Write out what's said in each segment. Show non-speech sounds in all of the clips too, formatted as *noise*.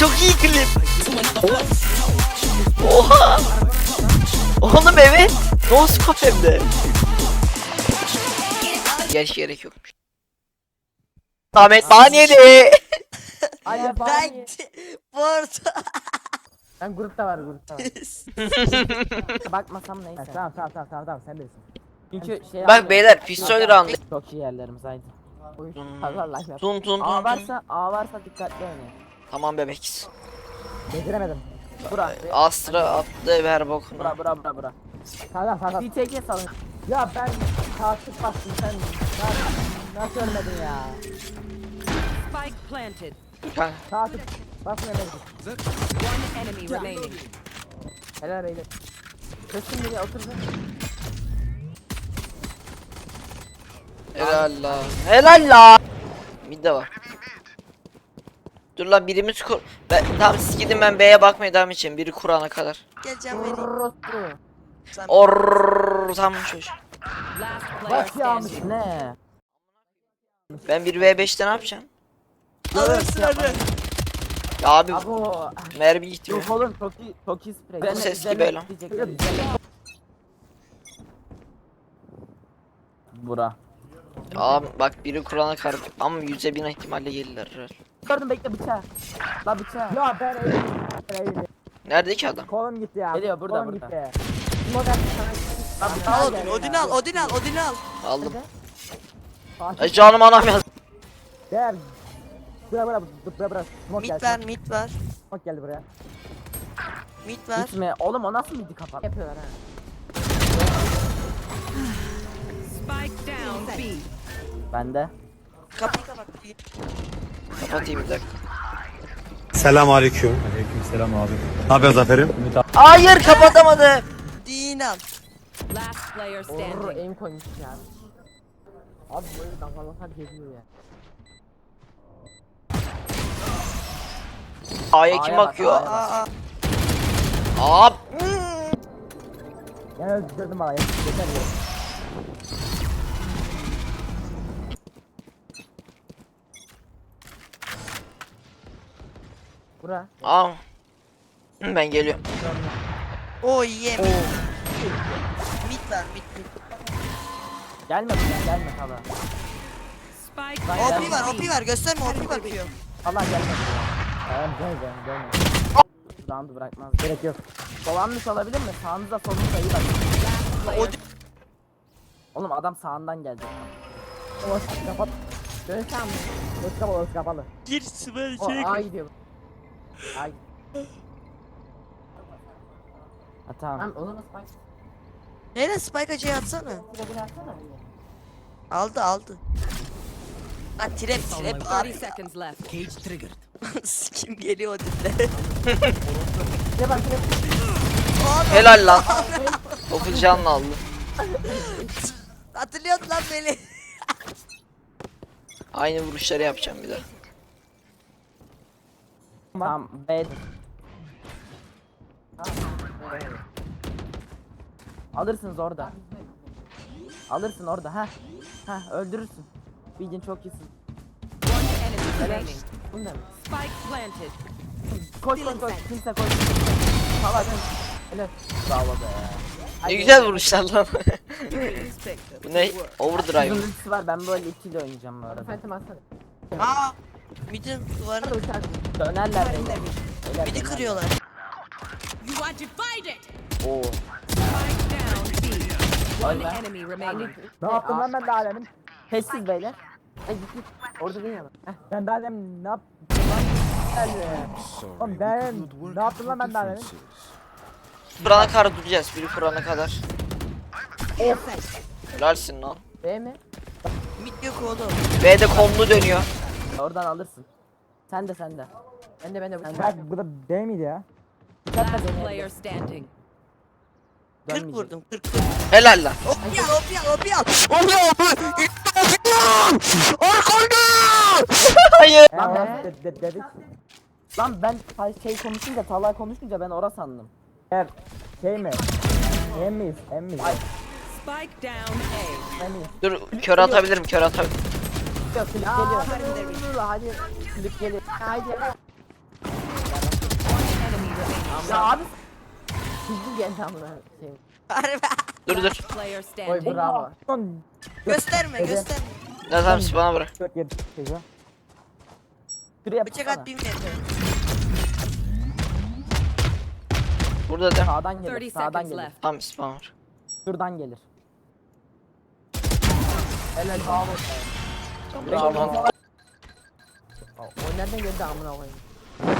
çok iyi klip. Oha. Oğlum evet. No scope hem de. Gerçi gerek yokmuş. Ahmet bana yedi. Ay Ya ben bu *laughs* arada ben grupta var grupta var. *laughs* Bakmasam neyse. tamam tamam tamam tamam tamam sen bilirsin. Çünkü şey Bak beyler pistol round. çok iyi yerlerimiz. Dun Allah Allah. dun dun A varsa A varsa dikkatli oynayın. Tamam bebek. Beceremedim. Bura. Astra attı ver bokunu. Bura bura bura bura. Tamam tamam. Bir tek salın. Ya ben takip bastım sen. Nasıl, nasıl ölmedin ya? Spike planted. Kanka. Takip basmıyor One enemy remaining. Helal helal. Köşkün biri oturdu. Helal la. Helal la. Mid de var. Dur lan birimiz kur. Ben tamam siz gidin ben B'ye bakmaya devam edeceğim. Biri kurana kadar. geleceğim beni. Sen Or tamam çocuk. Last player Bak yağmış standing. ne? Ben bir V5'te ne yapacağım? alırsın hadi. Ya abi Abo. mermi gidiyor. Yok oğlum çok iyi çok iyi sprey. Bu ses gibi lan. Bura. Abi bak biri kurana kadar ama yüze bin ihtimalle gelirler. herhalde. Gördüm bekle bıçağı. La bıçağı. Ya ben eğildim. Nerede ki adam? Kolum gitti ya. Geliyor burada Al burada. Odin, Odin al, Odin al, Odin al. Aldım. Ay canım anam yaz. Gel. Bura bura bura bura. Smoke Mid geldi. ver, mid ver. Smoke geldi buraya. Mid ver. Gitme. Oğlum o nasıl midi kapat? Yapıyorlar ha. Spike down B. Bende. Kapıyı kapat. Kapatayım bir dakika. Selam aleyküm. Aleyküm abi. Ne yapıyorsun Zafer'im? Hayır kapatamadım. Din al. Last player Orr aim koymuş ya. Abi böyle damgalar geliyor ya. A'ya kim bakıyor? Aa. Yani öldürdüm bana. Yeter ya. Bura. Aa. Ben geliyorum. O ye mid. Mid ver, mid, mid. Gelme buraya gelme hala. Spike Bak, OP var, OP var. Gösterme OP bakıyor. Hala gelme buraya. Tamam gel gel gelme. Round'u bırakmaz. Gerek yok. Dolanmış olabilir mi? Sağınıza solunuza iyi bakın. Odin. Oğlum adam sağından geldi. Orası kapat. Dönsem mi? Orası kapalı, orası kapalı. Gir sıvı O A gidiyor. A Ha tamam. Onu nasıl bak? Nereye Spike acıyı atsana. Aldı, aldı. Ha trap, trap 30 abi. seconds left. *laughs* Kim geliyor Odin'le? *laughs* Ne bak ne? Helal lan. Dokuz canlı aldı. Hatırlıyordun lan beni. Aynı vuruşları yapacağım bir daha. Tamam B. Alırsınız orada. Alırsın orada ha. Ha öldürürsün. Bilgin çok iyisin. Bunu da mı? Spike planted. Koş koş koş. Kimse koş. Salak. Öyle. Bravo be. Ne güzel vuruşlar lan. *laughs* Bu ne? Overdrive. Ultisi var ben böyle ultiyle oynayacağım bu arada. Phantom atsana. Aa. Mid'in duvarını Dönerler beni. Beyler, midi dönerler. kırıyorlar. You are divided. Oo. Spike down B. One Öyle. enemy remaining. Ne yaptım lan ben daha demin? Sessiz beyler. Ay git git. Orada değil ama. Ben daha demin ne yaptım lan? Oğlum ben ne yaptım lan ben daha demin? Kurana kadar duracağız. Biri kurana kadar. Helalsin lan. B mi? Mid yok oğlum. B'de komlu dönüyor. Oradan alırsın. Sen de sen de. Ben de ben de. Bak bu da D miydi ya? Last player standing. 40 Dönmeyecek. vurdum, 40 40. Helal lan. OP al, OP al, OP al. Hayır. Lan He, ben, de- de- dedik. lan ben şey konuşunca Talha konuşunca ben ora sandım. Eğer şey mi? Em miyiz? Em miyiz? Spike down A. Dur kör atabilirim kör atabilirim. Yok klip geliyor. Hadi klip geliyor. Remaining. Ya abi. Çizgi geldi amına şey. Harbi. Dur dur. Player Oy standing. bravo. Son Gösterme Ece. gösterme. Ne tamam siz bana bırak. 4 7 teyze. Şuraya Bıçak at bir metre. Burada de. Sağdan 30 gelir. Sağdan seconds gelir. left. Tamam spam var. Şuradan gelir. Helal bravo. Bravo. O nereden geldi amına koyayım? *laughs*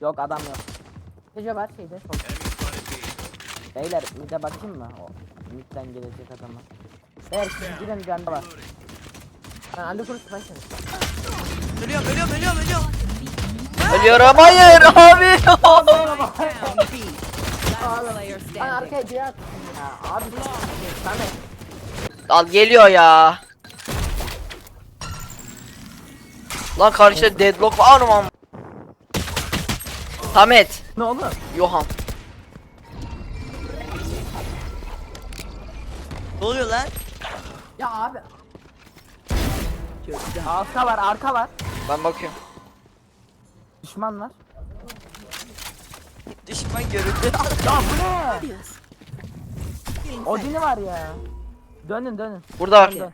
Yok adam yok. Gece var şeyde sol. Beyler mide bakayım mı? O midden gelecek adama. Eğer siz gidin bende var. Ben Ali Kuru Spice'ım. Ölüyorum ölüyorum ölüyorum ölüyorum. Ölüyorum hayır abi. Ben standing. arkaya. Ya abi Samet. Al geliyor ya. Lan karşıda deadlock var mı? am- Samet. Ne oldu? Yohan. Ne oluyor lan? Ya abi. Arka var arka var. Ben bakıyorum. Düşman var. Düşman görüldü. Ya bu ne? Odin'i var ya. Dönün dönün. Burada var. Dön.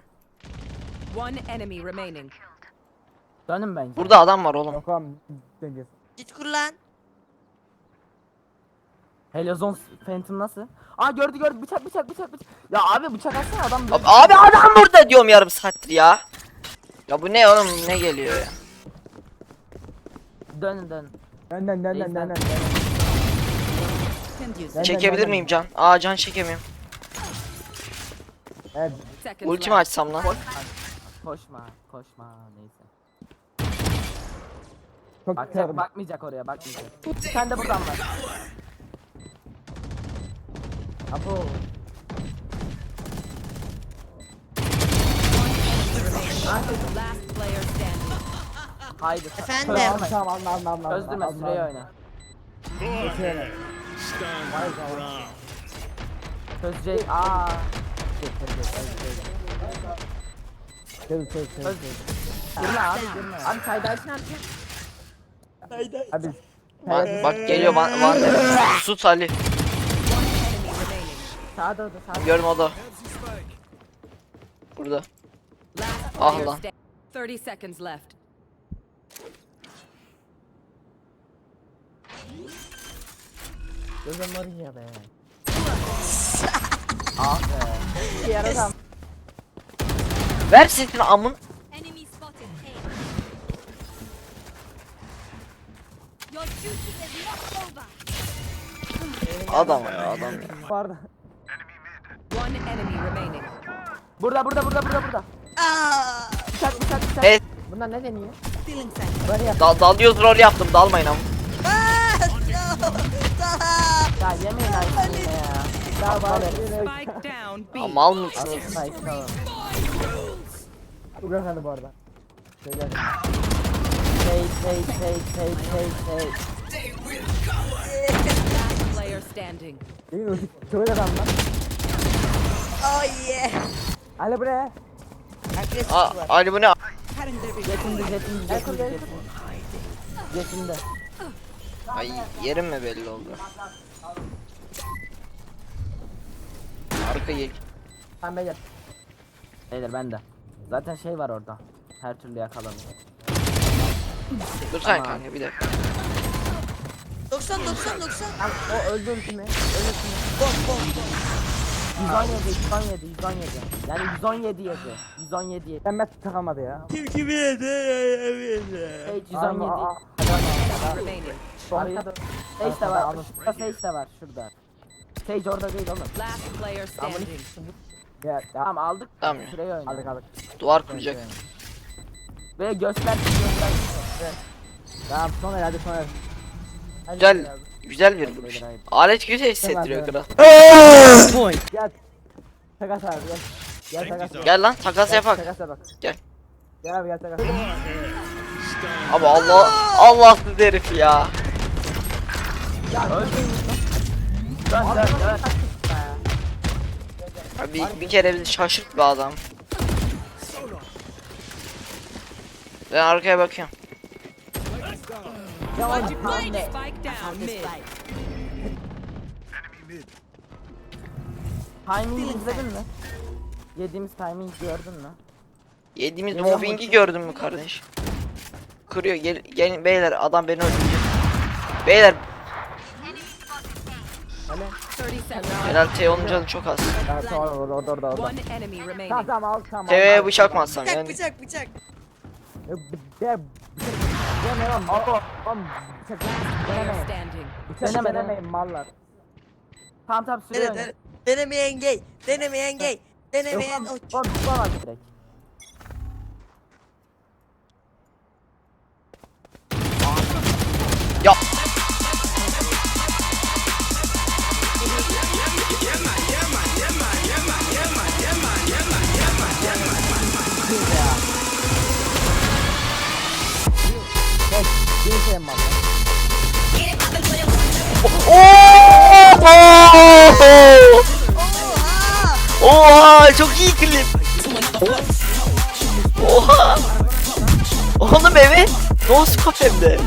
One enemy remaining. Dönün bence. Burada adam var oğlum. Yok döneceğiz. Git kur lan. Helozon Phantom nasıl? Aa gördü gördü bıçak bıçak bıçak bıçak. Ya abi bıçak atsana adam. Abi, abi adam burada diyorum yarım saattir ya. Ya bu ne oğlum ne geliyor ya? Dönün dönün. Dön dön dön dön dön dön. Dön, Çekebilir dön, miyim can? Aa can çekemiyorum. Evet. Ultimi açsam lan. Koşma koşma neyse. Çok Bak, kırdım. bakmayacak oraya bakmayacak. Sen de buradan bak. Abo. Last player standing. Haydi. Efendim? Tamam tamam anla anla anla. Çözdürme anla, süreyi oyna. Geçelim. Hayır, tamam. Çözecek. Aa. Çöz çöz çöz. Çöz. Girme abi girme. Abi kaydayısın artık. Abi. Bak, bak geliyor Van, Van Sut Ali. Sağda o da sağda. Gördüm o da. Burada. Ah lan. standing. 30 seconds left. Gözüm var ya be. ah be. Adam. Ver sesini amın. Adam ya adam ya. Pardon. One enemy remaining. Burada burada burada burada burada. Aa. Bıçak bıçak bıçak. Evet. Bunlar ne deniyor? Feeling sen. Böyle yap. Dal dalıyoruz rol yaptım dalmayın ama. Aa. Salak. Ya yemeyin artık yine ya. Daha var. Spike down B. Aa, mal mısın? Alın sakin olun. Uğraş hadi bu arada. Hey hey hey hey hey hey. Last player standing. Mi? Ötük çok adam lan. Oh yeah. Ali buraya. Agresif Aa, var. Ali bu ne? Jetinde jetinde jetinde. Jetinde. Ay yerim mi belli oldu? Arka gel. Sen beyler. Beyler bende. Zaten şey var orada. Her türlü yakalanıyor. Dur sen Tamam. kanka bir dakika. 90 90 90. Tam o öldü ultimi. Öldü ultimi. Bom bom bom. 117 117 117. Yani 117 yedi. 117 yedi. Ben takamadı ya. Kim kimi yedi? Sage 117. Aa, aa. Arkada. Sage de var. Şurada Sage de var şurada. Sage orada değil oğlum. Last player standing. Ya. Tamam aldık. Tamam ya. Şuraya oynadık. Aldık aldık. Duvar kuracak. Ve göster göster. Tamam son el hadi son el. Güzel. Güzel bir vuruş. Alet güzel hissettiriyor kral. Gel. Takas abi gel. Gel takas. Gel lan takas yapak. Takas yapak. Gel. Gel abi gel takas. Abi Allah Allahsız herif ya. Abi bir, bir kere bir şaşırt be adam. Ben arkaya bakıyorum. Ya oğlum tamam ne? Spike down mid. Timing'i izledin mi? Yediğimiz timing gördün mü? Yediğimiz mobbingi gördün mü kardeş? Kırıyor gel gelin beyler adam beni öldürecek. Beyler 30 seconds. helal Teo'nun canı çok az. Ya sonra orada orada orada enemy Tamam tamam al tamam. Al. bıçak mı atsam Bıçak yani? bıçak bıçak. Ya, ne lan mal lan bıçak Player denemeyin. standing. Bıçak denemeyin mallar. Tamam tamam Dene, sürüyor. dene, denemeyen gay. Denemeyen gay. Denemeyen Yok lan direkt. Oha çok iyi klip. Oha. Oğlum evet. No scope hem de.